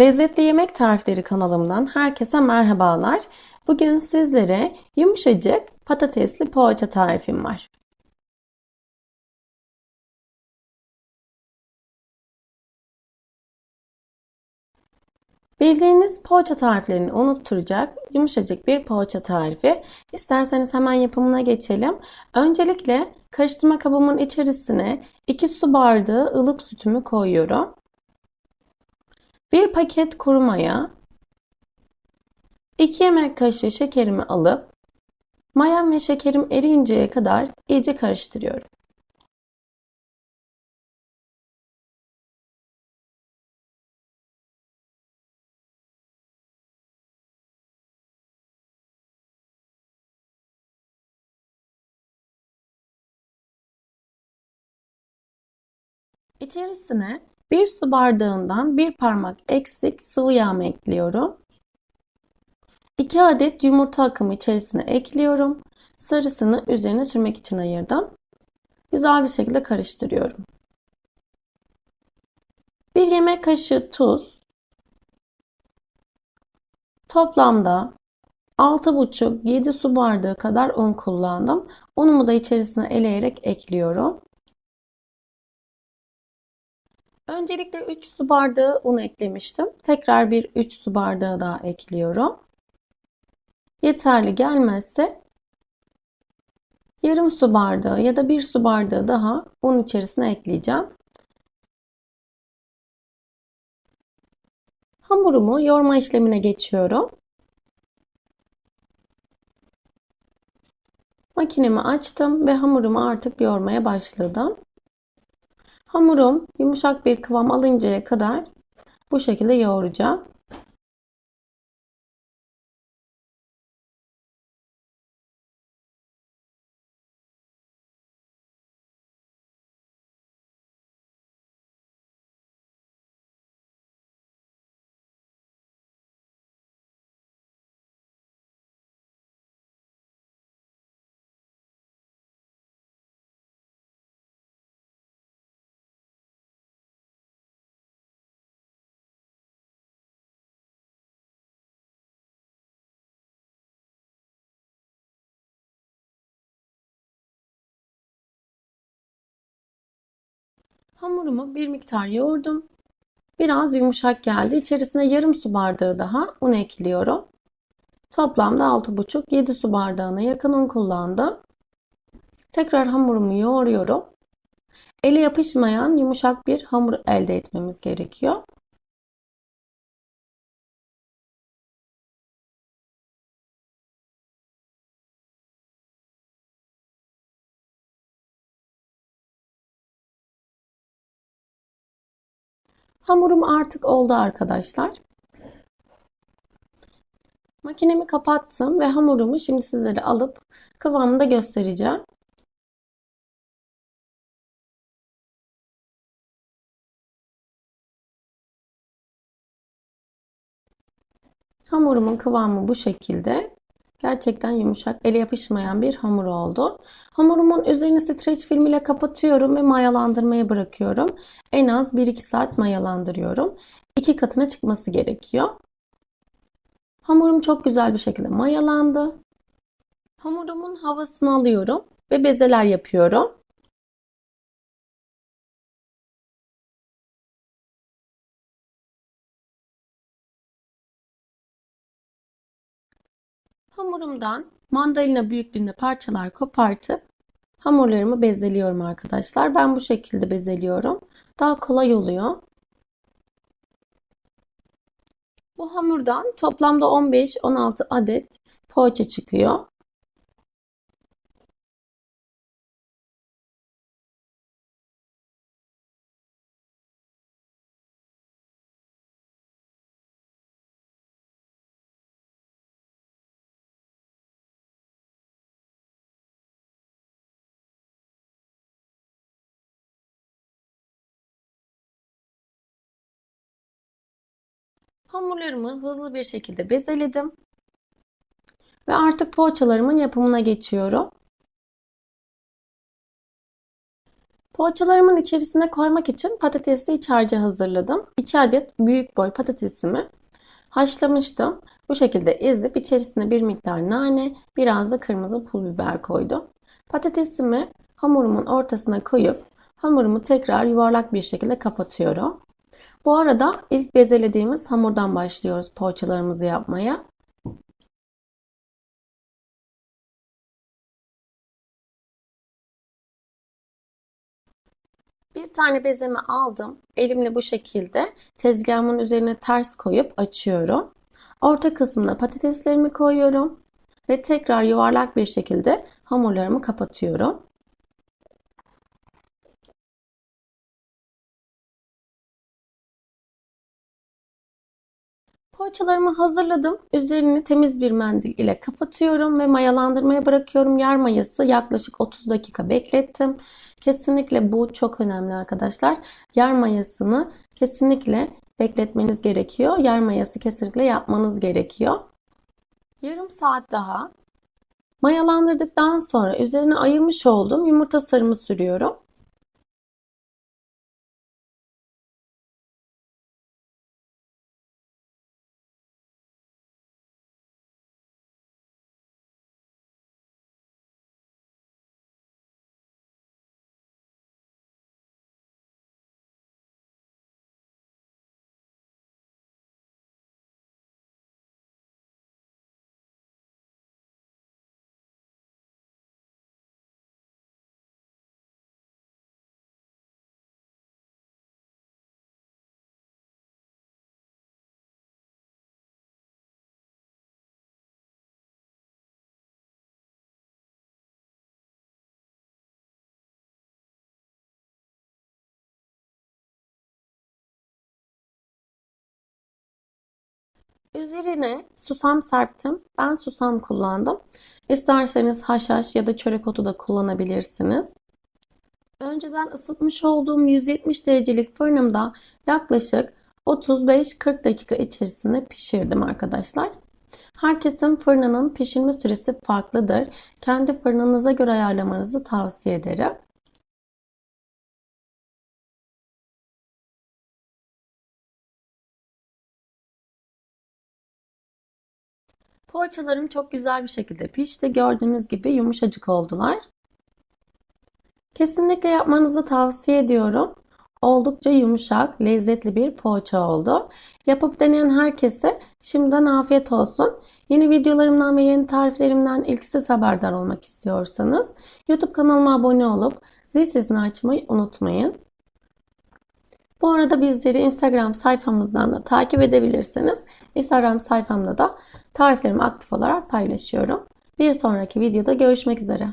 Lezzetli Yemek Tarifleri kanalımdan herkese merhabalar. Bugün sizlere yumuşacık patatesli poğaça tarifim var. Bildiğiniz poğaça tariflerini unutturacak yumuşacık bir poğaça tarifi. İsterseniz hemen yapımına geçelim. Öncelikle karıştırma kabımın içerisine 2 su bardağı ılık sütümü koyuyorum. 1 paket kuru maya, 2 yemek kaşığı şekerimi alıp mayam ve şekerim eriyinceye kadar iyice karıştırıyorum. İçerisine 1 su bardağından 1 parmak eksik sıvı yağ ekliyorum. 2 adet yumurta akımı içerisine ekliyorum. Sarısını üzerine sürmek için ayırdım. Güzel bir şekilde karıştırıyorum. 1 yemek kaşığı tuz. Toplamda 6,5-7 su bardağı kadar un kullandım. Unumu da içerisine eleyerek ekliyorum. Öncelikle 3 su bardağı un eklemiştim. Tekrar bir 3 su bardağı daha ekliyorum. Yeterli gelmezse yarım su bardağı ya da 1 su bardağı daha un içerisine ekleyeceğim. Hamurumu yoğurma işlemine geçiyorum. Makinemi açtım ve hamurumu artık yoğurmaya başladım. Hamurum yumuşak bir kıvam alıncaya kadar bu şekilde yoğuracağım. Hamurumu bir miktar yoğurdum. Biraz yumuşak geldi. İçerisine yarım su bardağı daha un ekliyorum. Toplamda 6,5-7 su bardağına yakın un kullandım. Tekrar hamurumu yoğuruyorum. Ele yapışmayan yumuşak bir hamur elde etmemiz gerekiyor. Hamurum artık oldu arkadaşlar. Makinemi kapattım ve hamurumu şimdi sizlere alıp kıvamını da göstereceğim. Hamurumun kıvamı bu şekilde. Gerçekten yumuşak, ele yapışmayan bir hamur oldu. Hamurumun üzerini streç film ile kapatıyorum ve mayalandırmaya bırakıyorum. En az 1-2 saat mayalandırıyorum. İki katına çıkması gerekiyor. Hamurum çok güzel bir şekilde mayalandı. Hamurumun havasını alıyorum ve bezeler yapıyorum. Hamurumdan mandalina büyüklüğünde parçalar kopartıp hamurlarımı bezeliyorum arkadaşlar. Ben bu şekilde bezeliyorum. Daha kolay oluyor. Bu hamurdan toplamda 15-16 adet poğaça çıkıyor. Hamurlarımı hızlı bir şekilde bezeledim. Ve artık poğaçalarımın yapımına geçiyorum. Poğaçalarımın içerisine koymak için patatesli iç harcı hazırladım. 2 adet büyük boy patatesimi haşlamıştım. Bu şekilde ezip içerisine bir miktar nane, biraz da kırmızı pul biber koydum. Patatesimi hamurumun ortasına koyup hamurumu tekrar yuvarlak bir şekilde kapatıyorum. Bu arada ilk bezelediğimiz hamurdan başlıyoruz poğaçalarımızı yapmaya. Bir tane bezemi aldım. Elimle bu şekilde tezgahımın üzerine ters koyup açıyorum. Orta kısmına patateslerimi koyuyorum ve tekrar yuvarlak bir şekilde hamurlarımı kapatıyorum. Poğaçalarımı hazırladım. Üzerini temiz bir mendil ile kapatıyorum ve mayalandırmaya bırakıyorum. Yer mayası yaklaşık 30 dakika beklettim. Kesinlikle bu çok önemli arkadaşlar. Yer mayasını kesinlikle bekletmeniz gerekiyor. Yer mayası kesinlikle yapmanız gerekiyor. Yarım saat daha mayalandırdıktan sonra üzerine ayırmış olduğum yumurta sarımı sürüyorum. Üzerine susam serptim. Ben susam kullandım. İsterseniz haşhaş ya da çörek otu da kullanabilirsiniz. Önceden ısıtmış olduğum 170 derecelik fırınımda yaklaşık 35-40 dakika içerisinde pişirdim arkadaşlar. Herkesin fırınının pişirme süresi farklıdır. Kendi fırınınıza göre ayarlamanızı tavsiye ederim. Poğaçalarım çok güzel bir şekilde pişti. Gördüğünüz gibi yumuşacık oldular. Kesinlikle yapmanızı tavsiye ediyorum. Oldukça yumuşak, lezzetli bir poğaça oldu. Yapıp deneyen herkese şimdiden afiyet olsun. Yeni videolarımdan ve yeni tariflerimden ilk siz haberdar olmak istiyorsanız YouTube kanalıma abone olup zil sesini açmayı unutmayın. Bu arada bizleri Instagram sayfamızdan da takip edebilirsiniz. Instagram sayfamda da tariflerimi aktif olarak paylaşıyorum. Bir sonraki videoda görüşmek üzere.